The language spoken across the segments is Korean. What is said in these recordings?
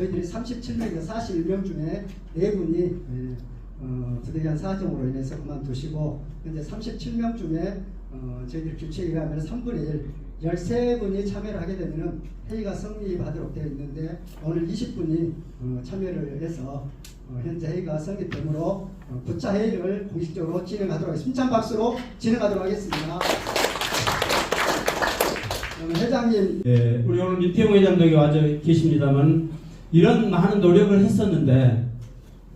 저희들이 37명에서 41명 중에 네 분이 예, 어, 부득이한 사정으로 인해서 그만두시고 현재 37명 중에 어, 저희들 규칙에 의하면 3분의 1, 13분이 참여를 하게 되면 회의가 성립하도록 되어 있는데 오늘 20분이 어, 참여를 해서 어, 현재 회의가 성립되므로 어, 부차 회의를 공식적으로 진행하도록 하겠습니다. 힘찬 박수로 진행하도록 하겠습니다. 그럼 회장님 예, 우리 오늘 윤태용 회장도 여기 와서 계십니다만 이런 많은 노력을 했었는데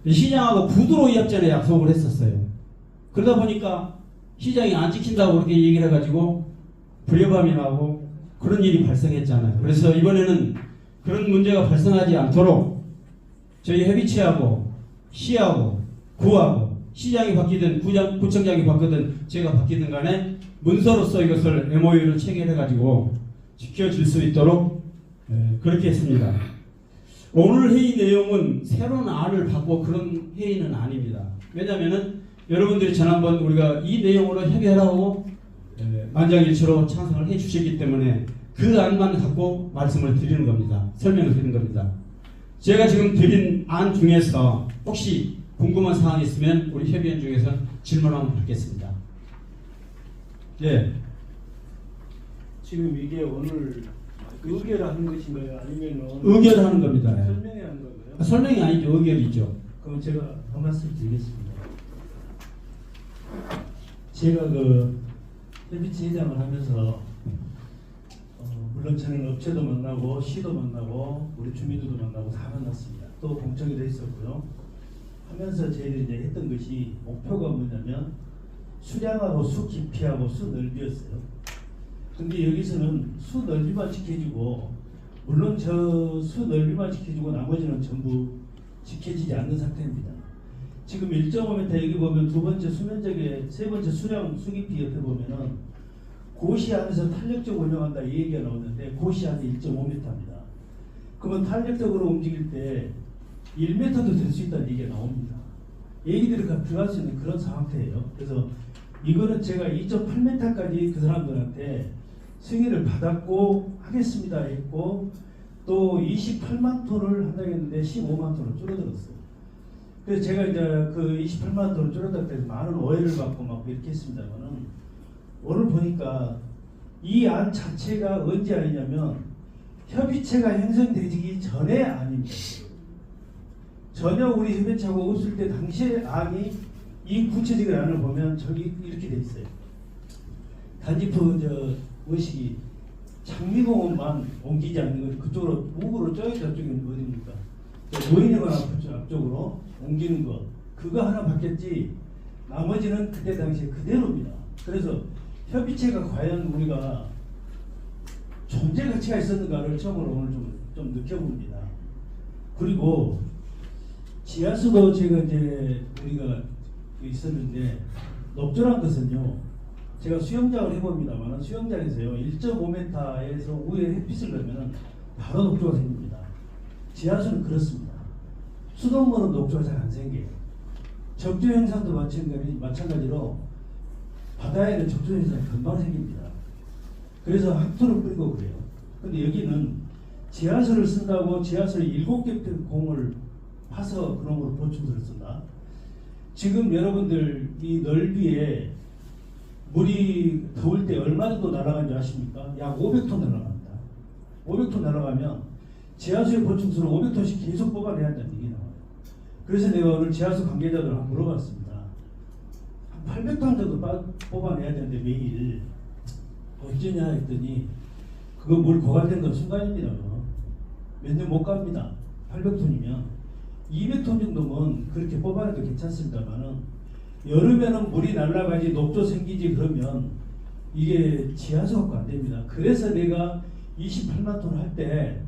시장하고 구두로 이합전에 약속을 했었어요. 그러다 보니까 시장이 안 지킨다고 그렇게 얘기를 해가지고 불협화음이 나고 그런 일이 발생했잖아요. 그래서 이번에는 그런 문제가 발생하지 않도록 저희 협의체하고 시하고 구하고 시장이 바뀌든 구장, 구청장이 바뀌든 제가 바뀌든 간에 문서로서 이것을 MOU를 체결해가지고 지켜질 수 있도록 예, 그렇게 했습니다. 오늘 회의 내용은 새로운 안을 받고 그런 회의는 아닙니다. 왜냐하면은 여러분들이 지난번 우리가 이 내용으로 협의하라고 예, 만장일치로 찬성을 해주셨기 때문에 그 안만 갖고 말씀을 드리는 겁니다. 설명을 드리는 겁니다. 제가 지금 드린 안 중에서 혹시 궁금한 사항이 있으면 우리 협의원 중에서 질문 한번 받겠습니다. 예. 지금 이게 오늘 의결하는 것인가요? 아니면 의결하는 겁니다. 예. 설명회 하는 건가요? 설명이 아니죠. 의결이죠. 그럼 제가 한 말씀 드리겠습니다. 제가 그 협의체 회장을 하면서 어, 물론 저는 업체도 만나고 시도 만나고 우리 주민들도 만나고 다 만났습니다. 또 공청회도 했었고요. 하면서 저희들이 이제 했던 것이 목표가 뭐냐면 수량하고 수 깊이하고 수 넓이였어요. 근데 여기서는 수 넓이만 지켜주고 물론 저 수 넓이만 지켜주고 나머지는 전부 지켜지지 않는 상태입니다. 지금 1.5m 여기 보면 두 번째 수면적에 세 번째 수량 수 깊이 옆에 보면은 고시 안에서 탄력적 운영한다 이 얘기가 나오는데 고시 안에 1.5m입니다. 그러면 탄력적으로 움직일 때 1m도 될 수 있다는 얘기가 나옵니다. 얘기들이 다 들어갈 수 있는 그런 상태예요. 그래서 이거는 제가 2.8m까지 그 사람들한테 승인을 받았고 하겠습니다 했고 또 28만 톤을 한다고 했는데 15만 톤을 줄어들었어요. 그래서 제가 이제 그 28만 톤을 줄어들 때 많은 오해를 받고 막 이렇게 했습니다만은 오늘 보니까 이 안 자체가 언제 아니냐면 협의체가 형성되기 전에 아닙니다. 전혀 우리 협의체하고 없을 때 당시의 안이 이 구체적인 안을 보면 저기 이렇게 돼 있어요. 단지 그 저 의식이 장미공원만 옮기지 않는 것 그쪽으로 우구로 저기 저쪽이 어디입니까? 노인회관 앞쪽 앞쪽으로 옮기는 것 그거 하나 바뀌었지 나머지는 그때 당시에 그대로입니다. 그래서 협의체가 과연 우리가 존재 가치가 있었는가를 처음으로 오늘 좀, 좀 느껴봅니다. 그리고 지하수도 제가 이제 우리가 있었는데 녹조란 것은요 제가 수영장을 해봅니다만 수영장에서요 1.5m에서 위에 햇빛을 넣으면 바로 녹조가 생깁니다. 지하수는 그렇습니다. 수돗물은 녹조가 잘 안 생겨요. 적조 현상도 마찬가지, 마찬가지로 바다에는 적조 현상이 금방 생깁니다. 그래서 학토를 뿌리고 그래요. 근데 여기는 지하수를 쓴다고 지하수를 일곱 개 공을 파서 그런 걸 보충수를 쓴다. 지금 여러분들 이 넓이에 물이 더울 때 얼마 정도 날아간 줄 아십니까? 약 500톤 날아갑니다. 500톤 날아가면 지하수의 보충수를 500톤씩 계속 뽑아내야 한다는 얘기 나와요. 그래서 내가 오늘 지하수 관계자들 한번 물어봤습니다. 한 800톤 정도 빠- 뽑아내야 되는데 매일 어쩌냐 했더니 그거 물 고갈된 건 순간입니다. 몇 년 못 갑니다. 800톤이면 200톤 정도면 그렇게 뽑아내도 괜찮습니다만은 여름에는 물이 날라가지 녹조 생기지 그러면 이게 지하수 갖고 안 됩니다. 그래서 내가 28만 톤 할 때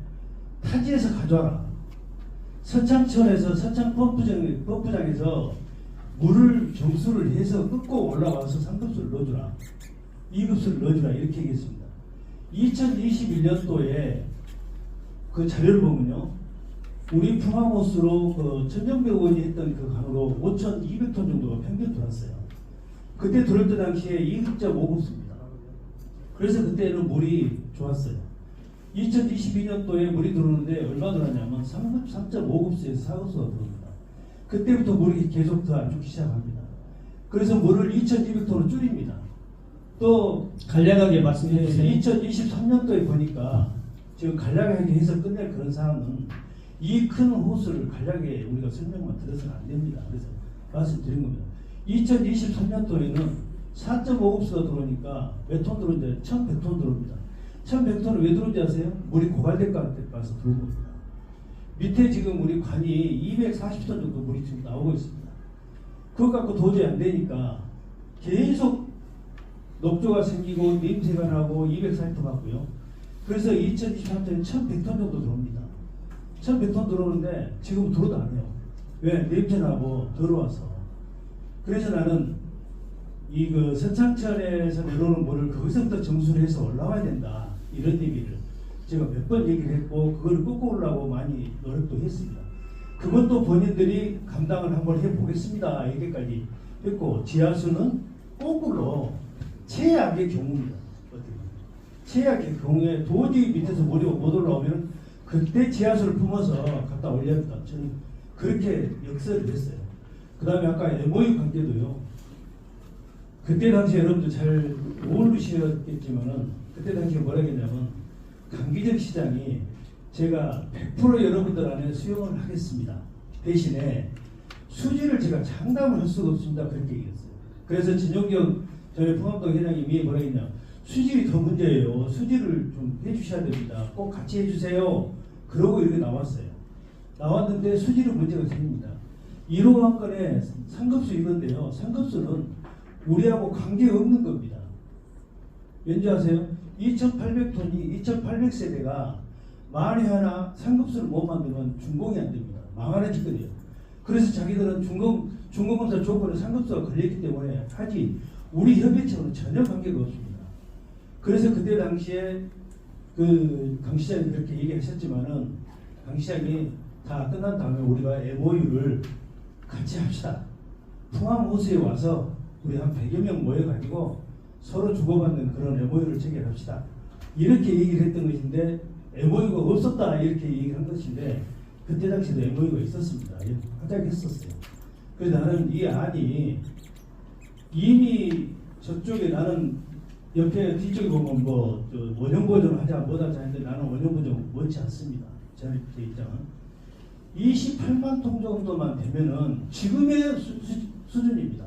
타지에서 가져와라. 서창천에서 서창 펌프장, 펌프장에서 물을 정수를 해서 끄고 올라와서 상급수를 넣어주라. 2급수를 넣어주라. 이렇게 얘기했습니다. 2021년도에 그 자료를 보면요. 우리 풍화호수로 그 천정배 의원이 했던 그 강으로 5,200톤 정도가 평균 들었어요. 그때 들을 때 당시에 2급자 5급수입니다. 그래서 그때는 물이 좋았어요. 2022년도에 물이 들어오는데 얼마 들어왔냐면 3.5급수에서 4급수가 들어옵니다. 그때부터 물이 계속 더 안 좋기 시작합니다. 그래서 물을 2,200톤을 줄입니다. 또 간략하게 말씀해 주세요. 2023년도에 보니까 지금 간략하게 해서 끝낼 그런 상황은 이 큰 호수를 간략하게 우리가 설명만 들어서는 안 됩니다. 그래서 말씀드린 겁니다. 2023년도에는 4.5급수가 들어오니까 몇 톤 들어오는데 1,100톤 들어옵니다. 1,100톤은 왜 들어온지 아세요? 물이 고갈될까 가서 들어온 겁니다. 밑에 지금 우리 관이 240톤 정도 물이 지금 나오고 있습니다. 그것 갖고 도저히 안 되니까 계속 녹조가 생기고 냄새가 나고 240톤 같고요. 그래서 2023년에 1100톤 정도 들어옵니다. 1100톤 들어오는데 지금 들어도 안 해요. 왜? 냄새 나고 더러워서. 그래서 나는 이그 선창천에서 내려오는 물을 거기서부터 정수를 해서 올라와야 된다. 이런 얘기를 제가 몇 번 얘기를 했고 그걸 꺾고 오려고 많이 노력도 했습니다. 그것도 본인들이 감당을 한번 해보겠습니다. 이렇게까지 했고 지하수는 거꾸로 최악의 경우입니다. 어떻게. 최악의 경우에 도저히 밑에서 물이 못 올라오면 그때 지하수를 품어서 갖다 올렸다. 저는 그렇게 역설을 했어요. 그 다음에 아까 MOU 관계도요. 그때 당시 여러분들 잘 모르시겠지만은 그때 당시에 뭐라 했냐면 강기정 시장이 제가 100% 여러분들 안에 수용을 하겠습니다. 대신에 수지를 제가 장담을 할 수가 없습니다. 그렇게 얘기했어요. 그래서 진용경 저희 포항동 회장님이 뭐라 했냐 수질이 더 문제예요. 수지를 좀 해주셔야 됩니다. 꼭 같이 해주세요. 그러고 이렇게 나왔어요. 나왔는데 수지는 문제가 생깁니다. 1호 한 건에 상급수 있는데요. 상급수는 우리하고 관계 없는 겁니다. 왠지 아세요? 2,800톤이 2,800세대가 만에 하나 상급수를 못 만들면 준공이 안 됩니다. 망하는 짓거리예요. 그래서 자기들은 준공 준공검사 조건에 상급수가 걸렸기 때문에 하지 우리 협의체와는 전혀 관계가 없습니다. 그래서 그때 당시에 그 강 시장이 그렇게 얘기하셨지만은 강 시장이 다 끝난 다음에 우리가 MOU를 같이 합시다. 풍암 호수에 와서 우리 한 100여 명 모여가지고 서로 주고받는 그런 MOU를 체결합시다. 이렇게 얘기를 했던 것인데 MOU가 없었다 이렇게 얘기를 한 것인데 그때 당시도 MOU가 있었습니다. 예, 하자했었어요. 그래서 나는 이 안이 이미 저쪽에 나는 옆에 뒤쪽에 보면 뭐 원형 보존 하자 뭐다 하는데 나는 원형 보존 원치 않습니다. 제 입장은 28만 통 정도만 되면은 지금의 수, 수, 준입니다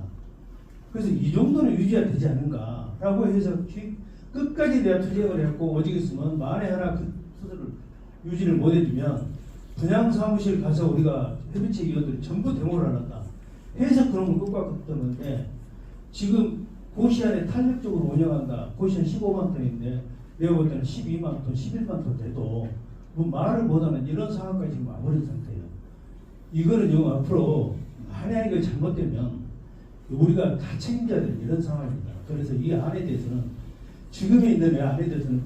그래서 이 정도는 유지가 되지 않는가라고 해서 기- 끝까지 내가 투쟁을 했고 오직 있으면 만에 하나 그 수준을 유지를 못 해주면 분양 사무실 가서 우리가 협의체 위원들이 전부 데모를 안 한다. 해서 그런 걸 꺾었던데 지금 고시안에 탄력적으로 운영한다. 고시안 15만 톤인데 내가 볼 때는 12만 톤, 11만 톤 돼도 뭐 말을 못하는 이런 상황까지 지금 와버린 상태예요. 이거는 요 앞으로 만약 이거 잘못되면 우리가 다 책임져야 되는 이런 상황입니다. 그래서 이 안에 대해서는 지금에 있는 이 안에 대해서는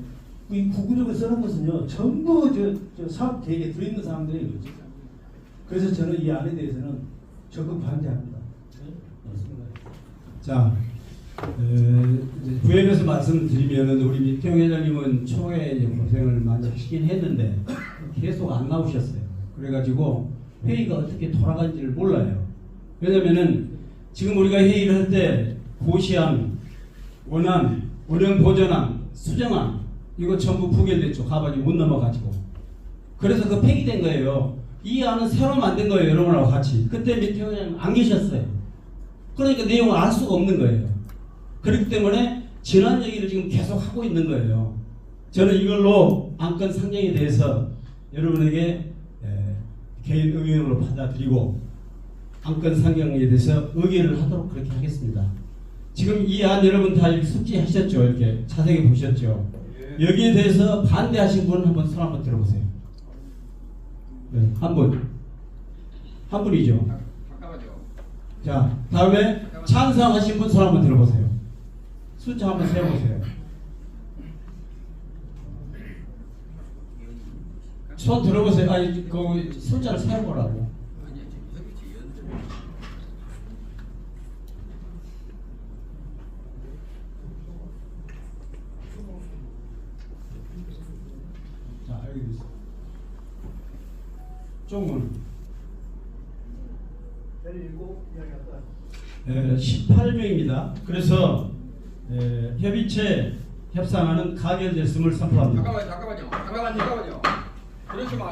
이 구구적으로 쓰는 것은요 전부 저, 저 사업 계획에 들어있는. 그렇죠? 그래서 저는 이 안에 대해서는 적극 반대합니다. 자, 에, 이제 부연해서 말씀드리면 우리 민태영 회장님은 초에 고생을 많이 하시긴 했는데 계속 안 나오셨어요. 그래가지고 회의가 어떻게 돌아간지를 몰라요. 왜냐면은 지금 우리가 회의를 할 때 고시안, 원안, 원형 보전안, 수정안 이거 전부 부결됐죠. 가봐지 못 넘어가지고. 그래서 그 폐기된 거예요. 이 안은 새로 만든 거예요. 여러분하고 같이. 그때 민태영 회장님 안 계셨어요. 그러니까 내용을 알 수가 없는 거예요. 그렇기 때문에 지난 얘기를 지금 계속 하고 있는 거예요. 저는 이걸로 안건 상정에 대해서 여러분에게 에, 개인 의견으로 받아들이고 안건 상정에 대해서 의견을 하도록 그렇게 하겠습니다. 지금 이 안 여러분 다 이렇게 숙지하셨죠? 이렇게 자세히 보셨죠? 여기에 대해서 반대하신 분 한번 손 한번 들어보세요. 네, 한 분. 한 분이죠. 잠깐만요. 자, 다음에 찬성하신 분 손 한번 들어보세요. 숫자 한번 세어보세요. 손 들어보세요. 아니, 그 숫자를. 아니 지금 협의체 위원들 쪽문. 일곱 이야기한다. 에, 18명입니다. 그래서 에, 협의체 협상안은 가결됐음을 선포합니다. 잠깐만요, 잠깐만요, 잠깐만요, 잠깐만요. 그러지 마.